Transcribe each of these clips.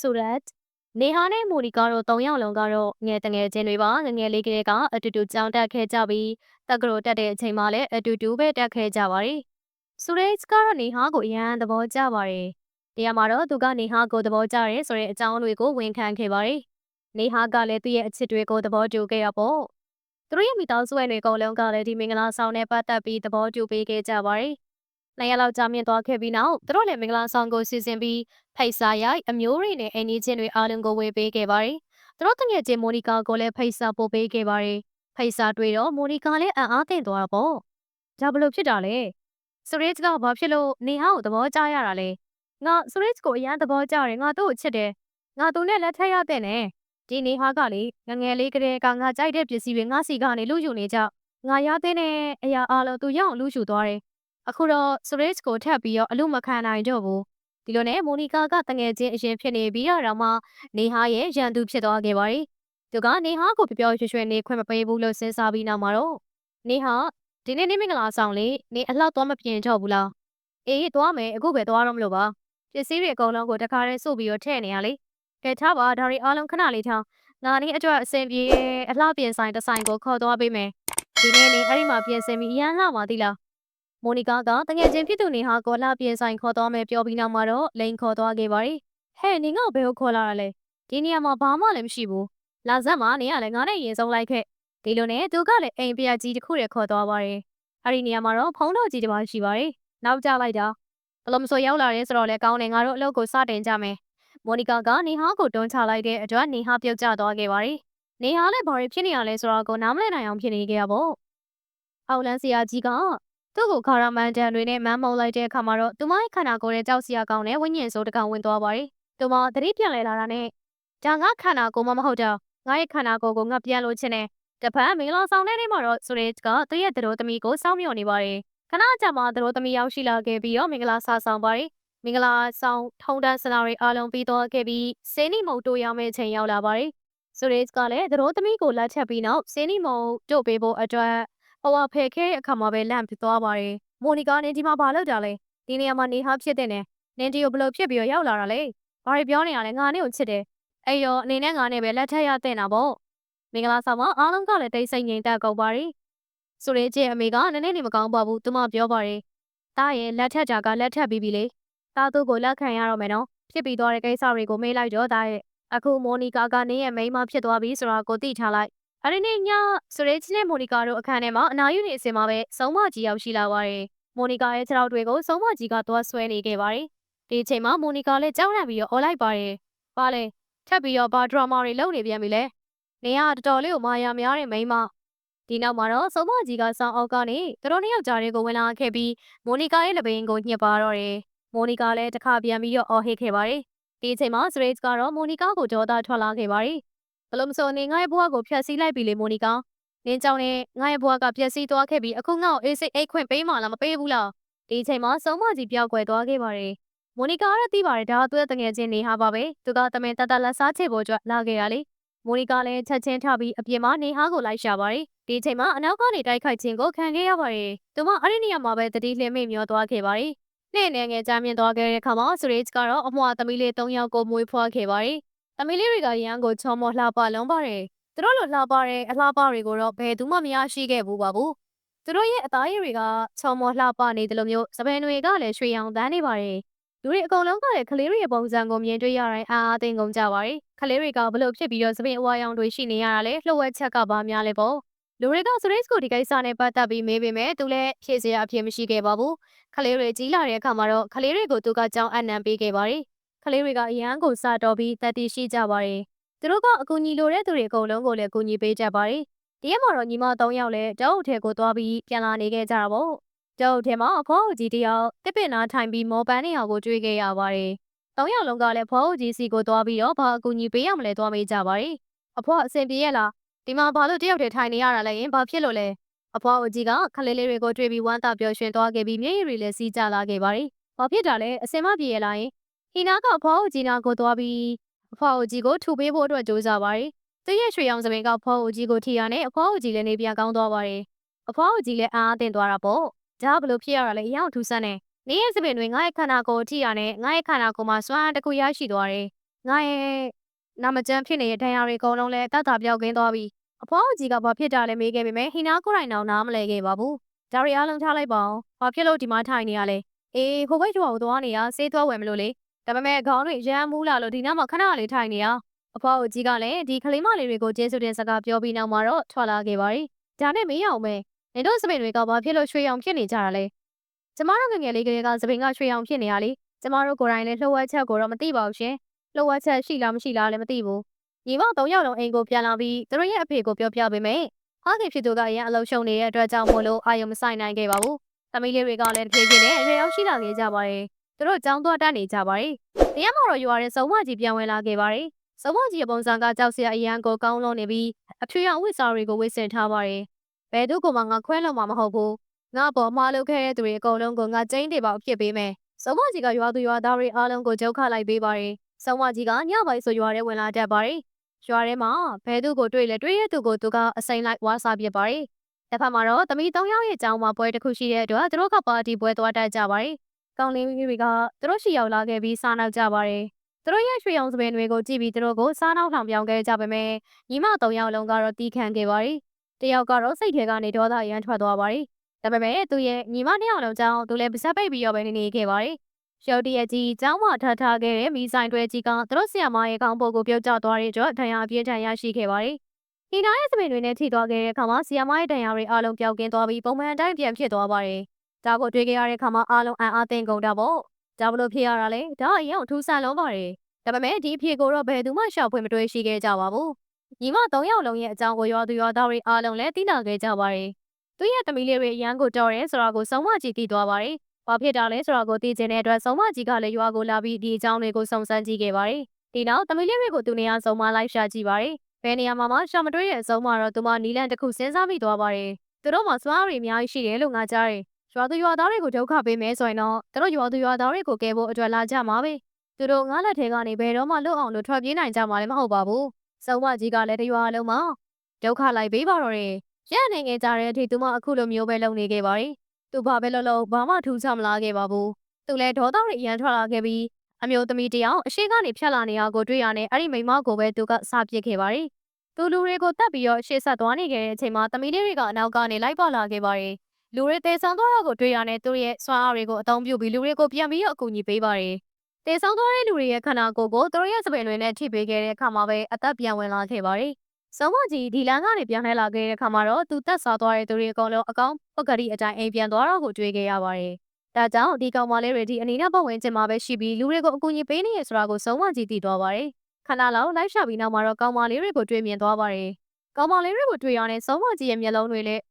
ဆူရတ်နေဟာနဲ့မိုနီကာတို့၃ယောက်လုံးကတော့ငယ်တငယ်ချင်းတွေပါငငယ်လေးကလေးကအတူတူကြောင်းတက်ခဲ့ကြပြီးတက်ကရိုတက်တဲ့အချိန်မှာလည်းအတူတူပဲတက်ခဲ့ကြပါတယ်ဆူရိတ်ကတော့နေဟာကိုအရန်သဘောကျပါတယ်တရားမှာတော့သူကနေဟာကိုသဘောကျရဲဆိုတဲ့အကြောင်းတွေကိုဝန်ခံခဲ့ပါတယ်နေဟာကလည်းသူ့ရဲ့အချစ်တွေကိုသဘောတူခဲ့ရပေါ့သူတို့ရဲ့မိသားစုဝင်တွေအကုန်လုံးကလည်းဒီမင်္ဂလာဆောင်နဲ့ပတ်သက်ပြီးသဘောတူပေးခဲ့ကြပါတယ် နှစ်ရက်လောက်ကြာမြင့်သွားခဲ့ပြီးနောက်သူတို့လည်းမင်္ဂလာဆောင်ကိုစီစဉ်ပြီးဖိတ်စာရိုက်အမျိုးတွေနဲ့အင်ဂျီချင်းတွေအားလုံးကိုဝေပေးခဲ့ပါတယ်။သူတို့တငယ်ချင်းမိုနီကာကိုလည်းဖိတ်စာပို့ပေးခဲ့ပါတယ်။ဖိတ်စာတွေ့တော့မိုနီကာလည်းအံ့အားသင့်သွားတာပေါ့။ဒါဘလို့ဖြစ်တာလဲ။စရစ်ကဘာဖြစ်လို့နေဟောင်းကိုသဘောကျရတာလဲ။ငါစရစ်ကိုအရန်သဘောကျတယ်ငါသူ့ကိုချစ်တယ်။ငါသူနဲ့လက်ထပ်ရတဲ့နဲ့ဒီနေဟာကလေငငယ်လေးကလေးကငါကြိုက်တဲ့ပစ္စည်းတွေငါစီကနေလူယူနေကြငါရတဲ့အရာအားလုံးသူရအောင်လူယူသွားတယ် အခုတော့စရစ်ကိုထပ်ပြီးတော့အလို့မခံနိုင်တော့ဘူးဒီလိုနဲ့မိုနီကာကတငယ်ချင်းအရင်ဖြစ်နေပြီးတော့မှနေဟာရဲ့ရန်သူဖြစ်သွားခဲ့ပါတယ်သူကနေဟာကိုပြောပြောရွှေရွှေနေခွင့်မပေးဘူးလို့စဉ်းစားပြီးနောက်မှာတော့နေဟာဒီနေ့နေမင်္ဂလာဆောင်လေနေအလောက်သွားမပြင်တော့ဘူးလားအေးသွားမယ်အခုပဲသွားတော့မလို့ပါပစ္စည်းတွေအကုန်လုံးကိုတခါတည်းစုပ်ပြီးတော့ထည့်နေရလေကဲထားပါဒါရီအားလုံးခဏလေးထားငါနေအတွက်အဆင်ပြေအလှပြင်ဆိုင်တစ်ဆိုင်ကိုခေါ်သွားပေးမယ်ဒီနေ့နေအဲ့ဒီမှာပြင်ဆင်ပြီးအရန်လှပါသေးလား မိုနီကာကတငယ်ချင်းဖြစ်သူနေဟာကောလာပြင်ဆိုင်ခေါ်သွားမယ်ပြောပြီးနောက်မှာတော့လိန်ခေါ်သွားခဲ့ပါတယ်ဟဲ့နေငါ့ဘယ်ကိုခေါ်လာတာလဲဒီနေရာမှာဘာမှလည်းမရှိဘူးလာဇက်မှာနေရလဲငါနဲ့ရင်ဆုံးလိုက်ခဲ့ဒီလိုနဲ့သူကလည်းအိမ်ပြကြီးတစ်ခုတည်းခေါ်သွားပါတယ်အဲ့ဒီနေရာမှာတော့ဖုံးတော်ကြီးတစ်ပါးရှိပါတယ်နောက်ကျလိုက်တာဘလို့မဆိုရောက်လာရဲဆိုတော့လဲကောင်းတယ်ငါတို့အလုပ်ကိုစတင်ကြမယ်မိုနီကာကနေဟာကိုတွန်းချလိုက်တဲ့အတွက်နေဟာပြုတ်ကျသွားခဲ့ပါတယ်နေဟာလည်းဘာဖြစ်နေရလဲဆိုတော့ကိုနားမလည်နိုင်အောင်ဖြစ်နေခဲ့ရပေါ့အောက်လန်းဆရာကြီးက သူ့ကိုခါရမန်တန်တွေနဲ့မမ်းမုံလိုက်တဲ့အခါမှာတော့သူမရဲ့ခန္ဓာကိုယ်ရဲ့ကြောက်စရာကောင်းတဲ့ဝိညာဉ်စိုးတကောင်ဝင်သွားပါတယ်။သူမသတိပြန်လဲလာတာနဲ့ဒါငါခန္ဓာကိုယ်မမဟုတ်တော့ငါရဲ့ခန္ဓာကိုယ်ကိုငါပြန်လို့ချင်တယ်။တပတ်မင်္ဂလာဆောင်တဲ့နေ့မှာတော့ဆိုရဲကသူ့ရဲ့သတို့သမီးကိုစောင့်မျှော်နေပါတယ်။ခဏကြာမှသတို့သမီးရောက်ရှိလာခဲ့ပြီးတော့မင်္ဂလာစာဆောင်ပါတယ်။မင်္ဂလာဆောင်ထုံတန်းစနာတွေအားလုံးပြီးတော့ခဲ့ပြီးစင်းနီမုံတို့ရောက်မဲ့ချိန်ရောက်လာပါတယ်။ဆိုရဲကလည်းသတို့သမီးကိုလက်ချက်ပြီးနောက်စင်းနီမုံတို့ပေးဖို့အတွက် ဟိုဝါဖယ်ခဲ့တဲ့အခါမှာပဲလန့်ဖြစ်သွားပါတယ်။မိုနီကာနေဒီမှာဘာလုပ်တာလဲ။ဒီနေရာမှာနေဟာဖြစ်တဲ့နဲ့နင်တီကိုဘလို့ဖြစ်ပြီးတော့ရောက်လာတာလဲ။ဘာတွေပြောနေရလဲငါနဲ့ကိုချစ်တယ်။အဲ့ရောအနေနဲ့ငါနဲ့ပဲလက်ထက်ရတဲ့နာပေါ့။မင်္ဂလာဆောင်မှာအားလုံးကလည်းတိတ်ဆိတ်ငြိမ်သက်ကုန်ပါရီ။ဆိုရဲကျအမေကနည်းနည်းနေမကောင်းပါဘူးသူမပြောပါရီ။တားရဲ့လက်ထက်ကြကလက်ထက်ပြီးပြီလေ။တားသူ့ကိုလက်ခံရတော့မယ်နော်။ဖြစ်ပြီးသွားတဲ့ကိစ္စတွေကိုမေးလိုက်တော့တားရဲ့အခုမိုနီကာကနေရဲ့မိန်းမဖြစ်သွားပြီဆိုတာကိုသိထားလိုက် အဲ့ဒီနေ့ညဆိုရဲချင်းနဲ့မိုနီကာတို့အခန်းထဲမှာအနာယူနေအစင်မှာပဲစုံမကြီးရောက်ရှိလာပါတယ်။မိုနီကာရဲ့ခြေထောက်တွေကိုစုံမကြီးကသွားဆွဲနေခဲ့ပါတယ်။ဒီအချိန်မှာမိုနီကာလည်းကြောက်ရပြီးတော့အော်လိုက်ပါတယ်။ဘာလဲထပ်ပြီးတော့ဘာဒရမာတွေလုပ်နေပြန်ပြီလဲ။နေရတော်တော်လေးကိုမာယာများတဲ့မိန်းမဒီနောက်မှာတော့စုံမကြီးကဆောင်းအောက်ကနေသူတို့နှစ်ယောက်ကြားတွေကိုဝင်လာခဲ့ပြီးမိုနီကာရဲ့လက်ဘင်းကိုညှစ်ပါတော့တယ်။မိုနီကာလည်းတစ်ခါပြန်ပြီးတော့အော်ဟစ်ခဲ့ပါတယ်။ဒီအချိန်မှာစရိတ်ကတော့မိုနီကာကိုကြောသားထွက်လာခဲ့ပါတယ်။ ဘလို့မဆိုနေငါရဲ့ဘဝကိုဖျက်ဆီးလိုက်ပြီလေမိုနီကာနင်းကြောင့်နဲ့ငါရဲ့ဘဝကဖျက်ဆီးသွားခဲ့ပြီးအခုငါ့ကိုအေးစိတ်အိတ်ခွင့်ပေးမှလားမပေးဘူးလားဒီအချိန်မှာစုံမကြီးပြောက်ွယ်သွားခဲ့ပါတယ်မိုနီကာကတော့သိပါတယ်ဒါကသူ့ရဲ့တငယ်ချင်းနေဟာပါပဲသူကတမင်တတလက်စားချေဖို့ကြွလာခဲ့ရလေမိုနီကာလည်းချက်ချင်းထပြီးအပြင်မှာနေဟာကိုလိုက်ရှာပါတယ်ဒီအချိန်မှာအနောက်ကနေတိုက်ခိုက်ခြင်းကိုခံခဲ့ရပါတယ်သူမအဲ့ဒီနေရာမှာပဲတတိလှည့်မိတ်မျောသွားခဲ့ပါတယ်နေ့နဲ့ငယ်ကြားမြင်သွားခဲ့တဲ့အခါမှာစရိတ်ကတော့အမွှာသမီးလေး၃ယောက်ကိုမွေးဖွားခဲ့ပါတယ်။ သမီးလေးတွေကရန်ကိုချောမောလှပလုံးပါတယ်။သူတို့လိုလှပတဲ့အလှပတွေကိုတော့ဘယ်သူမှမရရှိခဲ့ဘူးပါဘူး။သူတို့ရဲ့အသားရည်တွေကချောမောလှပနေတယ်လို့မျိုးစပယ်တွေကလည်းရွှေရောင်တန်းနေပါတယ်။လူတွေအကုန်လုံးကလည်းကလေးတွေရဲ့ပုံစံကိုမြင်တွေ့ရတိုင်းအားအားသိကုန်ကြပါတယ်။ကလေးတွေကဘလို့ဖြစ်ပြီးတော့စပင်အဝါရောင်တွေရှိနေရတာလဲလှုပ်ဝက်ချက်ကပါများလဲပေါ့။လူတွေကစရိတ်ကိုဒီကိစ္စနဲ့ပတ်သက်ပြီးမေးပေမဲ့သူလည်းဖြည့်စရာအဖြစ်မရှိခဲ့ပါဘူး။ကလေးတွေကြီးလာတဲ့အခါမှာတော့ကလေးတွေကိုသူကကြောင်းအနံပေးခဲ့ပါတယ်။ ကလေးတွေကအရန်ကိုစတော်ပြီးတက်တီရှိကြပါတယ်။သူတို့ကအကူညီလိုတဲ့သူတွေအကုန်လုံးကိုလည်းအကူညီပေးကြပါတယ်။ဒီရက်မှာတော့ညီမ၃ယောက်လည်းတောအုပ်ထဲကိုသွားပြီးပြန်လာနေခဲ့ကြတာပေါ့။တောအုပ်ထဲမှာအဖေါ်အကြီးတယောက်တစ်ပင်နာထိုင်ပြီးမော်ပန်းနေအောင်ကိုတွေ့ခဲ့ရပါတယ်။၃ယောက်လုံးကလည်းဖေါ်အကြီးစီကိုသွားပြီးတော့ဘာအကူညီပေးရမလဲသွားမေးကြပါတယ်။အဖေါ်အဆင်ပြေရလားဒီမှာဘာလို့တယောက်တည်းထိုင်နေရတာလဲရင်ဘာဖြစ်လို့လဲအဖွားအကြီးကခလေးလေးတွေကိုတွေ့ပြီးဝမ်းသာပျော်ရွှင်သွားခဲ့ပြီးမျက်ရည်တွေလည်းစီးကျလာခဲ့ပါတယ်။ဘာဖြစ်တာလဲအစင်မပြေရလားယင် ဟီနာကအဖွားအိုကြီးနာကိုသွားပြီးအဖွားအိုကြီးကိုထူပေးဖို့အတွက်ကြိုးစားပါတယ်။သူရဲ့ရွှေရောင်စပင်ကဖွားအိုကြီးကိုထီရနဲ့အဖွားအိုကြီးလည်းနေပြန်ကောင်းသွားပါတယ်။အဖွားအိုကြီးလည်းအားအသင့်သွားတာပေါ့။ဒါကဘလို့ဖြစ်ရတာလဲအရောက်ထူးဆန်းနေ။နေရဲ့စပင်တွေငါ့ရဲ့ခန္ဓာကိုယ်ထီရနဲ့ငါ့ရဲ့ခန္ဓာကိုယ်မှာစွမ်းအားတစ်ခုရရှိသွားတယ်။ငါရဲ့နာမကျန်းဖြစ်နေတဲ့ဒဏ်ရာတွေအကုန်လုံးလည်းတတ်တာပြောက်ကင်းသွားပြီအဖွားကြီးကဘာဖြစ်တာလဲမေးခဲ့ပေမဲ့ဟိနာကိုယ်တိုင်တော့နားမလဲခဲ့ပါဘူးဒါရီအားလုံးထားလိုက်ပါအောင်ဘာဖြစ်လို့ဒီမှာထိုင်နေရလဲအေးခိုးခွေးကျော်ကိုသွားနေရစေးသွားဝယ်မလို့လေ ဒါပေမဲ့ခေါင်းတွေရမ်းမူးလာလို့ဒီနောက်မှာခဏလေးထိုင်နေရအဖွားကြီးကလည်းဒီကလေးမလေးတွေကိုကျေးဇူးတင်စကားပြောပြီးနောက်မှာတော့ထွက်လာခဲ့ပါရီဒါနဲ့မေးအောင်မယ်နေတို့စပင်တွေကဘာဖြစ်လို့ရွှေရောင်ဖြစ်နေကြတာလဲကျမတို့ငယ်ငယ်လေးကလေးကစပင်ကရွှေရောင်ဖြစ်နေရလေကျမတို့ကိုယ်တိုင်လည်းလှုပ်ဝက်ချက်ကိုတော့မသိပါဘူးရှင်လှုပ်ဝက်ချက်ရှိလားမရှိလားလည်းမသိဘူးညီမ၃ယောက်လုံးအိမ်ကိုပြန်လာပြီးသူတို့ရဲ့အဖေကိုပြောပြပေးမယ်ဟာခင်ဖြစ်သူကအရင်အလုံးရှုံနေတဲ့အတွက်ကြောင့်မို့လို့အာယုံမဆိုင်နိုင်ခဲ့ပါဘူးသမီးလေးတွေကလည်းတဖြည်းဖြည်းနဲ့အရွယ်ရောက်ရှိလာခဲ့ကြပါတယ် သူတို့ចောင်းသွားတက်နေကြပါတယ်တရားမတော်ရွာတဲ့စုံမကြီးပြန်ဝင်လာခဲ့ပါတယ်စုံမကြီးရဲ့ပုံစံကကြောက်စရာအရန်ကိုကောင်းလုံးနေပြီးအဖြူရောင်ဝတ်စားတွေကိုဝတ်ဆင်ထားပါတယ်ဘယ်သူကမှငါခွဲလို့မှမဟုတ်ဘူးငါပေါ်မှားလုပ်ခဲ့တဲ့သူတွေအကုန်လုံးကိုငါကျင်းတွေပါအဖြစ်ပေးမယ်စုံမကြီးကရွာသူရွာသားတွေအားလုံးကိုကြောက်ခလိုက်ပေးပါတယ်စုံမကြီးကညပိုင်းဆိုရွာထဲဝင်လာတတ်ပါတယ်ရွာထဲမှာဘယ်သူကိုတွေ့လဲတွေ့ရသူကိုသူကအစိမ့်လိုက်ဝါစားပြပါတယ်တစ်ဖက်မှာတော့သမီး၃ယောက်ရဲ့ကျောင်းမှာပွဲတစ်ခုရှိတဲ့အတွက်သူတို့ကပါတီပွဲသွားတတ်ကြပါတယ် ကောင်းလေးတွေကသူတို့ရှိရောက်လာခဲ့ပြီးစားနောက်ကြပါတယ်သူတို့ရဲ့ရွှေရောင်စပင်တွေကိုကြည့်ပြီးသူတို့ကိုစားနောက်ထောင်ပြောင်းခဲ့ကြပေမဲ့ညီမ၃ယောက်လုံးကတော့တီးခန့်ခဲ့ပါတယ်တယောက်ကတော့စိတ်ထဲကနေဒေါသရမ်းထွက်သွားပါတယ်ဒါပေမဲ့သူရဲ့ညီမနှစ်ယောက်လုံးကြောင့်သူလည်းပါစပ်ပိတ်ပြီးတော့ပဲနေနေခဲ့ပါတယ်။ရုတ်တရက်ကြီးကျောင်းမှာထားထားခဲ့တဲ့မိဆိုင်တွဲကြီးကသူတို့ဆီယမရဲ့ကောင်းပုံကိုပြုတ်ကျသွားတဲ့အတွက်ဒဏ်ရာအပြင်းထန်ရရှိခဲ့ပါတယ်။ဒီနားရဲ့စပင်တွေနဲ့ထိသွားခဲ့တဲ့အခါမှာဆီယမရဲ့ဒဏ်ရာတွေအလုံးပြောက်ကင်းသွားပြီးပုံမှန်အတိုင်းပြန်ဖြစ်သွားပါတယ်။ ဒါကိုတွေ့ခဲ့ရတဲ့အခါမှာအလုံးအံ့အားသင့်ကုန်တာပေါ့။ဒါဘလို့ဖြစ်ရတာလဲ။ဒါအရင်ထူးဆန်းလုံးပါတယ်။ဒါပေမဲ့ဒီအဖြစ်ကိုတော့ဘယ်သူမှရှောက်ဖွင့်မတွေ့ရှိခဲ့ကြပါဘူး။ညီမ၃ယောက်လုံးရဲ့အကြောင်းကိုရွာသူရွာသားတွေအားလုံးလည်းသိနာခဲ့ကြပါတယ်။သူ့ရဲ့သမီးလေးတွေရန်ကိုတော်ရဲဆိုတာကိုစုံမကြည့်သိသွားပါတယ်။ဘာဖြစ်တာလဲဆိုတာကိုသိချင်တဲ့အတွက်စုံမကြီးကလည်းရွာကိုလာပြီးဒီအကြောင်းတွေကိုစုံစမ်းကြည့်ခဲ့ပါတယ်။ဒီနောက်သမီးလေးတွေကိုသူနေရာစုံမလိုက်ရှာကြည့်ပါတယ်။ဘယ်နေရာမှာမှရှာမတွေ့တဲ့အစုံမှာတော့သူမနီလန်တစ်ခုစဉ်းစားမိသွားပါတယ်။သူတို့မှစွားရီအများကြီးရှိတယ်လို့ငါကြားတယ်။ ရွာသူရွာသားတွေကိုဒုက္ခပေးမယ်ဆိုရင်တော့သူတို့ရွာသူရွာသားတွေကိုကယ်ဖို့အတွက်လာကြမှာပဲ။သူတို့ငါလက်ထဲကနေဘယ်တော့မှလွတ်အောင်လို့ထွက်ပြေးနိုင်ကြမှာလည်းမဟုတ်ပါဘူး။စုံမကြီးကလည်းတရွာလုံးမှာဒုက္ခလိုက်ပေးပါတော့တယ်။ရနေငယ်ကြတဲ့အထိသူမအခုလိုမျိုးပဲလုပ်နေခဲ့ပါတယ်။သူဘာပဲလုပ်လို့ဘာမှထူးခြားမလာခဲ့ပါဘူး။သူလည်းဒေါသတွေအရန်ထွက်လာခဲ့ပြီးအမျိုးသမီးတယောက်အရှိကနေဖြတ်လာနေတာကိုတွေ့ရတဲ့အဲ့ဒီမိန်းမကိုပဲသူကစပစ်ခဲ့ပါတယ်။သူလူတွေကိုတတ်ပြီးတော့ရှေ့ဆက်သွားနေခဲ့တဲ့အချိန်မှာသမီးလေးတွေကအနောက်ကနေလိုက်ပါလာခဲ့ပါတယ်။ လူတွေတေဆောင်သွားတာကိုတွေ့ရတဲ့သူရဲ့စွမ်းအားတွေကိုအသုံးပြုပြီးလူတွေကိုပြန်ပြီးတော့အကူအညီပေးပါတယ်။တေဆောင်သွားတဲ့လူတွေရဲ့ခန္ဓာကိုယ်ကိုသူတို့ရဲ့စပင်တွေနဲ့ထိပေးခဲ့တဲ့အခါမှာပဲအသက်ပြန်ဝင်လာခဲ့ပါတယ်။စုံမကြီးဒီလန်ကနေပြန်လှည့်လာခဲ့တဲ့အခါမှာတော့သူတက်စားသွားတဲ့သူတွေအကုန်လုံးအကောင်ပကတိအတိုင်းအိမ်ပြန်သွားတော့ကိုတွေ့ခဲ့ရပါတယ်။ဒါကြောင့်ဒီကောင်မလေးတွေဒီအနီးနားပတ်ဝန်းကျင်မှာပဲရှိပြီးလူတွေကိုအကူအညီပေးနေရဆိုတာကိုစုံမကြီးသိသွားပါတယ်။ခဏလောက်လိုက်ရှာပြီးနောက်မှာတော့ကောင်မလေးတွေကိုတွေ့မြင်သွားပါတယ်။ကောင်မလေးတွေကိုတွေ့ရတဲ့စုံမကြီးရဲ့မျက်လုံးတွေလည်း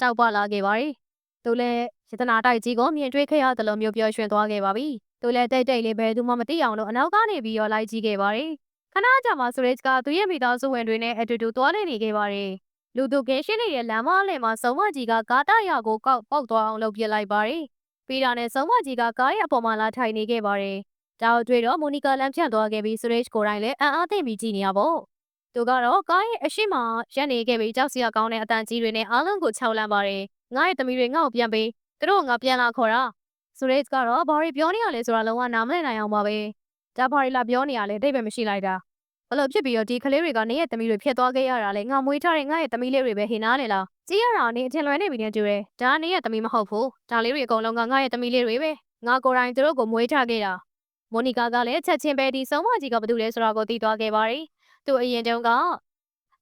တောက်ပလာခဲ့ပါတယ်။ သူလည်းယတနာတိုက်ကြီးကိုမြင်တွေ့ခဲ့ရတယ်လို့မျိုးပြောရွှင်သွားခဲ့ပါပြီ။သူလည်းတိတ်တိတ်လေးဘယ်သူမှမသိအောင်လို့အနောက်ကနေပြီးတော့လိုက်ကြည့်ခဲ့ပါတယ်။ခဏကြာမှဆိုရက်ကသူရဲ့မိသားစုဝင်တွေနဲ့အတူတူတွားနေနေခဲ့ပါတယ်။လူသူကင်းရှင်းနေတဲ့လမ်းမလဲမှာစုံမကြီးကကားတရကိုကောက်ပေါက်သွားအောင်လုပ်ပြလိုက်ပါတယ်။ပြီးတာနဲ့စုံမကြီးကကားရဲ့အပေါ်မှာလာထိုင်နေခဲ့ပါတယ်။ဒါကိုတွေ့တော့မိုနီကာလမ်းဖြန့်သွားခဲ့ပြီးဆိုရက်ကိုယ်တိုင်လည်းအံ့အားသင့်ပြီးကြည့်နေရပေါ့။သူကတော့ကားရဲ့အရှိမရက်နေခဲ့ပြီးကြောက်စရာကောင်းတဲ့အတန်ကြီးတွေနဲ့အားလုံးကိုခြောက်လန့်ပါတယ်။ ငါ့ရဲ့သမီးတွေငါ့ကိုပြန်ပေး။သူတို့ကငါပြန်လာခေါ်တာ။ဆိုရက်ကတော့ဘာတွေပြောနေရလဲဆိုတာလုံးဝနားမလည်နိုင်အောင်ပါပဲ။ဒါဘာတွေလာပြောနေရလဲတိတ်ပဲမရှိလိုက်တာ။ဘလို့ဖြစ်ပြီးတော့ဒီကလေးတွေကနေရဲ့သမီးတွေဖြစ်သွားခဲ့ရတာလေငါမွေးထားတဲ့ငါရဲ့သမီးလေးတွေပဲဟင်နာနေလား။ကြည့်ရတာနေအထင်လွယ်နေပြီနဲ့တူတယ်။ဒါကနေရဲ့သမီးမဟုတ်ဘူး။ဒါလေးတွေအကုန်လုံးကငါရဲ့သမီးလေးတွေပဲ။ငါကိုယ်တိုင်သူတို့ကိုမွေးထားခဲ့တာ။မိုနီကာကလည်းချက်ချင်းပဲဒီဆုံးမကြီးကဘာတူလဲဆိုတာကိုသိသွားခဲ့ပါတယ်။သူအရင်တုန်းက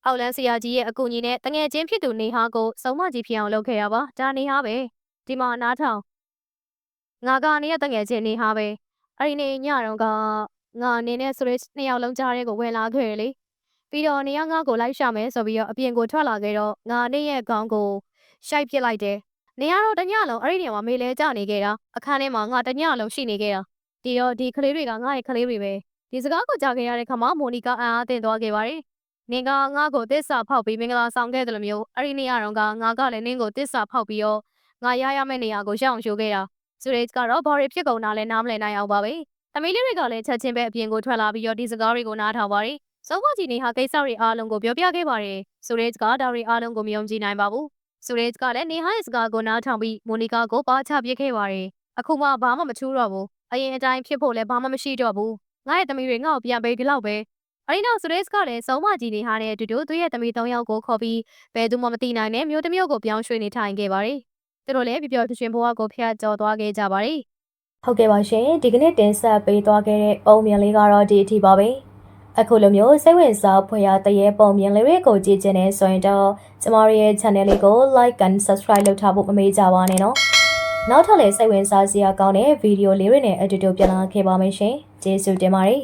အောက်လန်းဆရာကြီးရဲ့အကူအညီနဲ့တငယ်ချင်းဖြစ်သူနေဟာကိုဆုံးမကြီးဖြစ်အောင်လုပ်ခဲ့ရပါ။ဒါနေဟာပဲ။ဒီမှာနားထောင်ငါကနေရတငယ်ချင်းနေဟာပဲအဲ့ဒီနေ့ညတော့ကငါအနေနဲ့ဆိုရနှစ်ယောက်လုံးကြားရဲကိုဝင်လာခဲ့ရလေပြီးတော့နေရငါကိုလိုက်ရှာမယ်ဆိုပြီးတော့အပြင်ကိုထွက်လာခဲ့တော့ငါနေရဲ့ခေါင်းကိုရှိုက်ပစ်လိုက်တယ်နေရတော့တညလုံးအဲ့ဒီနေရာမှာမေလဲကြနေခဲ့တာအခန်းထဲမှာငါတညလုံးရှိနေခဲ့တာဒီတော့ဒီကလေးတွေကငါရဲ့ကလေးတွေပဲဒီစကားကိုကြားခဲ့ရတဲ့ခါမှာမိုနီကာအံ့အားသင့်သွားခဲ့ပါတယ် နင်ကငါ့ကိုတစ္ဆာဖောက်ပြီးမင်္ဂလာဆောင်ခဲ့တယ်လို့မျိုးအဲ့ဒီနေ့ကတော့ငါကလည်းနင်းကိုတစ္ဆာဖောက်ပြီးတော့ငါရရမယ့်နေရာကိုရောက်အောင်ရှိုးခဲ့တာဇူရိတ်ကတော့ဘာတွေဖြစ်ကုန်တာလဲနားမလည်နိုင်အောင်ပါပဲ။သမီးလေးတွေကလည်းချက်ချင်းပဲအပြင်ကိုထွက်လာပြီးတော့ဒီစကားတွေကိုနားထောင်ပါတယ်။စုံမကြီးနေဟာကိစ္စတွေအားလုံးကိုပြောပြခဲ့ပါတယ်။ဇူရိတ်ကဒါတွေအားလုံးကိုမယုံကြည်နိုင်ပါဘူး။ဇူရိတ်ကလည်းနေဟာရဲ့စကားကိုနားထောင်ပြီးမိုနီကာကိုပါချပစ်ခဲ့ပါတယ်။အခုမှဘာမှမထူးတော့ဘူး။အရင်အတိုင်းဖြစ်ဖို့လည်းဘာမှမရှိတော့ဘူးငါရဲ့သမီးတွေငါ့ကိုပြန်ပေးဒီလောက်ပဲ အဲ့ဒီနောက်စရေးစ်ကလည်းစုံမကြီးနေဟာနဲ့အတူတူသူ့ရဲ့သမီး၃ယောက်ကိုခေါ်ပြီးဘယ်သူမှမသိနိုင်တဲ့မြို့တစ်မြို့ကိုပြောင်းရွှေ့နေထိုင်ခဲ့ပါတယ်သူတို့လည်းပျော်ပျော်ရွှင်ရွှင်ဘဝကိုဖျက်ကျော်သွားခဲ့ကြပါတယ်ဟုတ်ကဲ့ပါရှင်ဒီကနေ့တင်ဆက်ပေးသွားခဲ့တဲ့ပုံမြင်လေးကတော့ဒီအထိပါပဲအခုလိုမျိုးစိတ်ဝင်စားဖွယ်ရာတရေပုံမြင်လေးတွေကိုကြည့်ချင်နေဆိုရင်တော့ကျမတို့ရဲ့ channel လေးကို like and subscribe လုပ်ထားဖို့မမေ့ကြပါနဲ့နော်နောက်ထပ်လည်းစိတ်ဝင်စားစရာကောင်းတဲ့ဗီဒီယိုလေးတွေနဲ့အတူတူပြန်လာခဲ့ပါမယ်ရှင်ကျေးဇူးတင်ပါတယ်